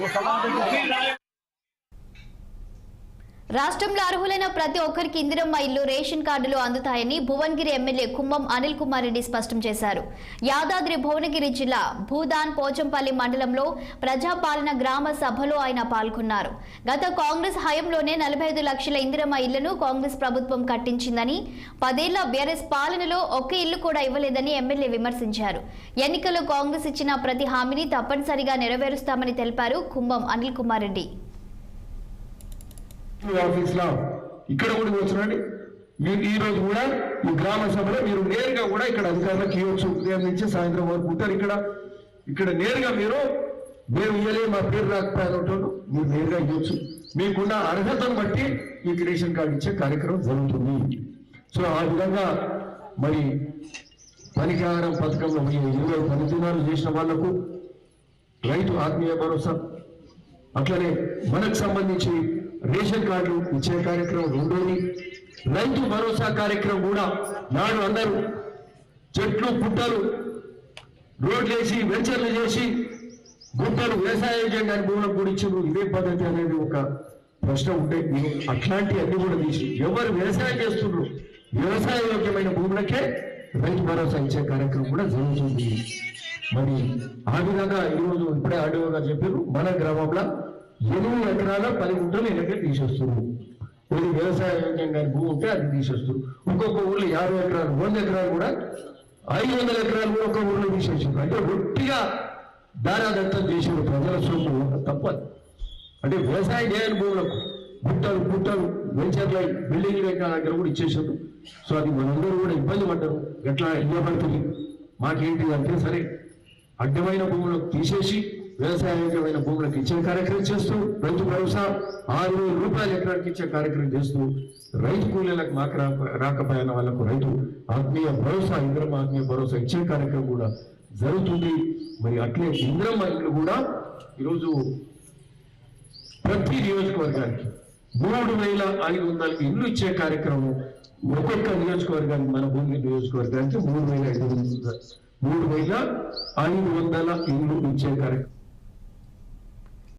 我啥都不会 రాష్ట్రంలో అర్హులైన ప్రతి ఒక్కరికి ఇందిరమ్మ ఇల్లు రేషన్ కార్డులు అందుతాయని భువనగిరి ఎమ్మెల్యే కుంభం అనిల్ కుమార్ రెడ్డి స్పష్టం చేశారు. యాదాద్రి భువనగిరి జిల్లా భూదాన్ పోచంపల్లి మండలంలో ప్రజాపాలన గ్రామ సభలో ఆయన పాల్గొన్నారు. గత కాంగ్రెస్ హయంలోనే నలభై ఐదు లక్షల ఇందిరమ్మ ఇళ్ళను కాంగ్రెస్ ప్రభుత్వం కట్టించిందని పదేళ్ళ బీఆర్ఎస్ పాలనలో ఒక్క ఇల్లు కూడా ఇవ్వలేదని ఎమ్మెల్యే విమర్శించారు. ఎన్నికల్లో కాంగ్రెస్ ఇచ్చిన ప్రతి హామీని తప్పనిసరిగా నెరవేరుస్తామని తెలిపారు కుంభం అనిల్ కుమార్ రెడ్డి. ఆఫీస్లో ఇక్కడ కూడా కూర్చున్నాండి మీరు ఈ రోజు కూడా ఈ గ్రామ సభలో మీరు నేరుగా కూడా ఇక్కడ అధికారులకు ఇవ్వచ్చు ఉదయం నుంచి సాయంత్రం వరకు ఉంటారు ఇక్కడ. ఇక్కడ నేరుగా మీరు మేము ఇవ్వలే మా పేరు రాకపోయినట్టు మీరు నేరుగా ఇవ్వచ్చు. మీకున్న అర్హతను బట్టి మీకు రేషన్ కార్డు ఇచ్చే కార్యక్రమం జరుగుతుంది. సో ఆ విధంగా మరి పనికారం పథకంలో ఇరవై పని దినాలు చేసిన వాళ్ళకు రైతు ఆత్మీయ భరోసా. అట్లనే మనకు సంబంధించి రేషన్ కార్డులు ఇచ్చే కార్యక్రమం రెండోది రైతు భరోసా కార్యక్రమం కూడా నాడు అందరూ చెట్లు పుట్టలు రోడ్లు వేసి వెంచర్లు చేసి గుట్టలు వ్యవసాయం చేయడానికి భూములకు కూడా ఇచ్చారు ఇదే పద్ధతి అనేది ఒక ప్రశ్న ఉంటే నేను అట్లాంటి అన్ని కూడా తీసి ఎవరు వ్యవసాయం చేస్తున్నారు వ్యవసాయ యోగ్యమైన భూములకే రైతు భరోసా ఇచ్చే కార్యక్రమం కూడా జరుగుతుంది. మరి ఆ విధంగా ఈరోజు ఇప్పుడే ఆడియోగా చెప్పారు మన గ్రామంలో ఎనిమిది ఎకరాల పది గుంటలు ఎక్కడ తీసేస్తున్నారు ఇది వ్యవసాయ యోగ్యంగా భూమి ఉంటే అది తీసేస్తారు ఇంకొక ఊర్లో యాభై ఎకరాలు వంద ఎకరాలు కూడా ఐదు వందల ఎకరాలు కూడా ఒక ఊర్లో తీసేసారు అంటే ఒట్టిగా దారాదత్తం చేసిన ప్రజల సొమ్ము. తప్పదు అంటే వ్యవసాయం చేయని భూములకు గుట్టలు గుట్టలు వెంచర్లు బిల్డింగ్ దగ్గర కూడా ఇచ్చేసారు సో అది మనందరూ కూడా ఇబ్బంది పడ్డారు. ఎట్లా ఇవ్వబడుతుంది మాకేంటి అంటే సరే అడ్డమైన భూములకు తీసేసి వ్యవసాయకమైన భూములకు ఇచ్చే కార్యక్రమం చేస్తూ రైతు భరోసా ఆరు వేల రూపాయలు ఎకరానికి ఇచ్చే కార్యక్రమం చేస్తూ రైతు కూలీలకు మాకు రాకపోయిన వాళ్ళకు రైతు ఆత్మీయ భరోసా ఇంద్రమ్మ ఆత్మీయ భరోసా ఇచ్చే కార్యక్రమం కూడా జరుగుతుంది. మరి అట్లే ఇంద్రమ్మ ఇల్లు కూడా ఈరోజు ప్రతి నియోజకవర్గానికి మూడు వేల ఐదు వందల ఇల్లు ఇచ్చే కార్యక్రమం ఒక్కొక్క నియోజకవర్గానికి మన భూమి నియోజకవర్గానికి మూడు వేల ఐదు వందల మూడు వేల ఐదు వందల ఇల్లు ఇచ్చే కార్యక్రమం.